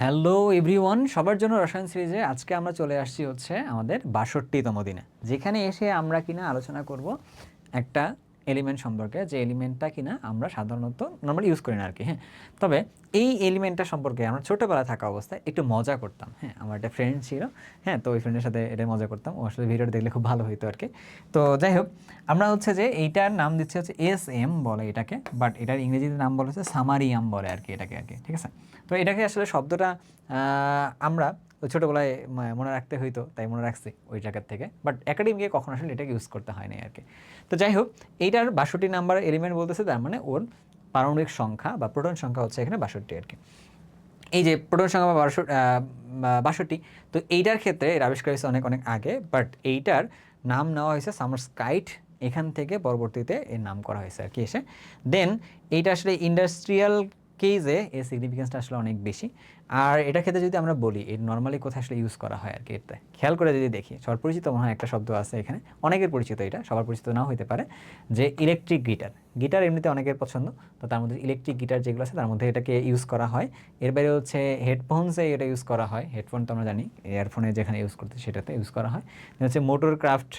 Hello everyone, সবার জন্য রসায়ন সিরিজে আজকে আমরা চলে আসছি হচ্ছে আমাদের বাষট্টিতম দিনে। যেখানে এসে আমরা কিনা আলোচনা করব একটা এলিমেন্ট সম্পর্কে যে এলিমেন্টটা কিনা আমরা সাধারণত নর্মালি ইউজ করি না আর কি হ্যাঁ। তবে এই এলিমেন্টটা সম্পর্কে আমরা ছোটোবেলায় থাকা অবস্থায় একটু মজা করতাম হ্যাঁ। আমার একটা ফ্রেন্ড ছিল হ্যাঁ তো ওই ফ্রেন্ডের সাথে এটা মজা করতাম। ও আসলে ভিডিওটা দেখলে খুব ভালো হতো আর কি তো যাই হোক, আমরা হচ্ছে যে এইটার নাম দিচ্ছে হচ্ছে এস এম বলে এটাকে বাট এটার ইংরেজিতে নাম বলে হচ্ছে সামারিয়াম বলে আর কি এটাকে আর কি ঠিক আছে? তো এটাকে আসলে শব্দটা আমরা ওই ছোটোবেলায় মনে রাখতে হইতো, তাই মনে রাখছি ওই জায়গার থেকে। বাট একাডেমিকে কখনো আসলে এটাকে ইউজ করতে হয় না আর কি তো যাই হোক, এইটার বাষট্টি নাম্বার এলিমেন্ট বলতেছে, তার মানে ওর পারমাণবিক সংখ্যা বা প্রোটন সংখ্যা হচ্ছে এখানে বাষট্টি আর কি এই যে প্রোটন সংখ্যা বা বাষট্টি তো এইটার ক্ষেত্রে এর আবিষ্কার হয়েছে অনেক অনেক আগে বাট এইটার নাম নেওয়া হয়েছে সামার স্কাইট এখান থেকে পরবর্তীতে এর নাম করা হয়েছে আর কি এসে। দেন এইটা আসলে ইন্ডাস্ট্রিয়াল কেজে এর সিগনিফিকেন্সটা আসলে অনেক বেশি। আর এটা ক্ষেত্রে যদি আমরা বলি, এর নর্মালি কোথায় আসলে ইউজ করা হয় আর কি এটা খেয়াল করে যদি দেখি সবার পরিচিত মনে হয় একটা শব্দ আছে এখানে, অনেকের পরিচিত এটা, সবার পরিচিত নাও হতে পারে, যে ইলেকট্রিক গিটার গিটার এমনিতে অনেকের পছন্দ, তো তার মধ্যে ইলেকট্রিক গিটার যেগুলো আছে, তার মধ্যে এটাকে ইউজ করা হয়। এর বাইরে হচ্ছে হেডফোনসে এটা ইউজ করা হয় হেডফোন তো আমরা জানি ইয়ারফোনে যেখানে ইউজ করতে, সেটাতে ইউজ করা হয়। হচ্ছে মোটর ক্রাফট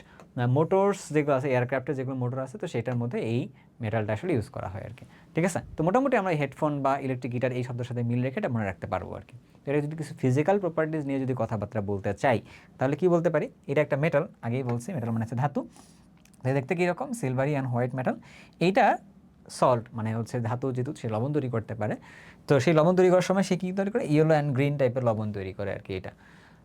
মোটরস যেগুলো আছে এয়ারক্রাফ্টের যেগুলো মোটর আছে, তো সেটার মধ্যে এই মেটালটা আসলে ইউজ করা হয় আর কি ঠিক আছে? তো মোটামুটি আমরা হেডফোন বা ইলেকট্রিক গিটার এই শব্দের সাথে মিল রেখে এটা মনে রাখতে পারব আর কি। এটা যদি কিছু ফিজিক্যাল প্রপার্টিজ নিয়ে যদি কথাবার্তা বলতে চাই, তাহলে কি বলতে পারি? এটা একটা মেটাল আগেই বলছি মেটাল মানে হচ্ছে ধাতু। তো দেখতে কীরকম? সিলভারি অ্যান্ড হোয়াইট মেটাল এইটা সল্ট মানে হচ্ছে ধাতু যেহেতু, সে লবণ তৈরি করতে পারে। তো সেই লবণ তৈরি করার সময় সে কী তৈরি করে? ইয়েলো অ্যান্ড গ্রিন টাইপের লবণ তৈরি করে আর কি এটা।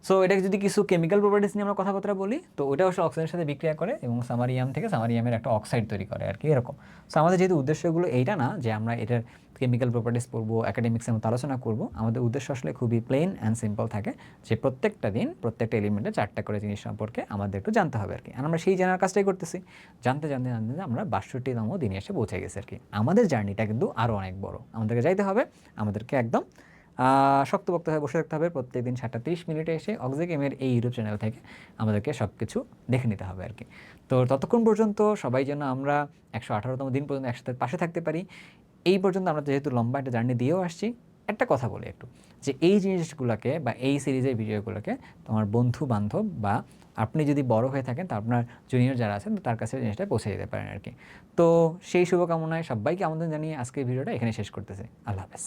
সো এটাকে যদি কিছু কেমিক্যাল প্রপার্টিস নিয়ে আমরা কথাবার্তা বলি, তো ওটা অবশ্য অক্সিজেনের সাথে বিক্রিয়া করে এবং সামারিয়াম থেকে সামারিয়ামের একটা অক্সাইড তৈরি করে আর কি, এরকম। সো আমাদের যেহেতু উদ্দেশ্যগুলো এইটা না, যে আমরা এটার কেমিক্যাল প্রপার্টিস পড়ব অ্যাকাডেমিক্সের মতো আলোচনা করব। আমাদের উদ্দেশ্য আসলে খুবই প্লেন অ্যান্ড সিম্পল থাকে যে প্রত্যেকটা দিন প্রত্যেকটা এলিমেন্টে চারটা করে জিনিস সম্পর্কে আমাদের একটু জানতে হবে আর কি আর আমরা সেই জানার কাজটাই করতেছি। জানতে জানতে জানতে আমরা বাষট্টিতম দিনে এসে পৌঁছে গেছি আর কি আমাদের জার্নিটা কিন্তু আরও অনেক বড়। আমাদেরকে যাইতে হবে আমাদেরকে একদম আহ, শক্তপোক্ত হয়ে বসে থাকতে হবে। প্রত্যেকদিন সাতটা তিরিশ মিনিটে এসে অক্সে গেমের এই ইউটিউব চ্যানেল থেকে আমাদেরকে সব কিছু দেখে নিতে হবে আর কি তো ততক্ষণ পর্যন্ত সবাই যেন আমরা একশো আঠারোতম দিন পর্যন্ত একসাথে পাশে থাকতে পারি। এই পর্যন্ত আমরা যেহেতু লম্বা একটা জার্নি দিয়েও আসছি, একটা কথা বলি একটু, যে এই জিনিসগুলোকে বা এই সিরিজের ভিডিওগুলোকে তোমার বন্ধু বান্ধব বা আপনি যদি বড় হয়ে থাকেন, তা আপনার জুনিয়র যারা আছেন, তার কাছে জিনিসটা পৌঁছে যেতে পারেন আর কি। তো সেই শুভকামনায় সবাইকে আমন্ত্রণ জানিয়ে আজকের ভিডিওটা এখানে শেষ করতেছে। আল্লাহ হাফেজ।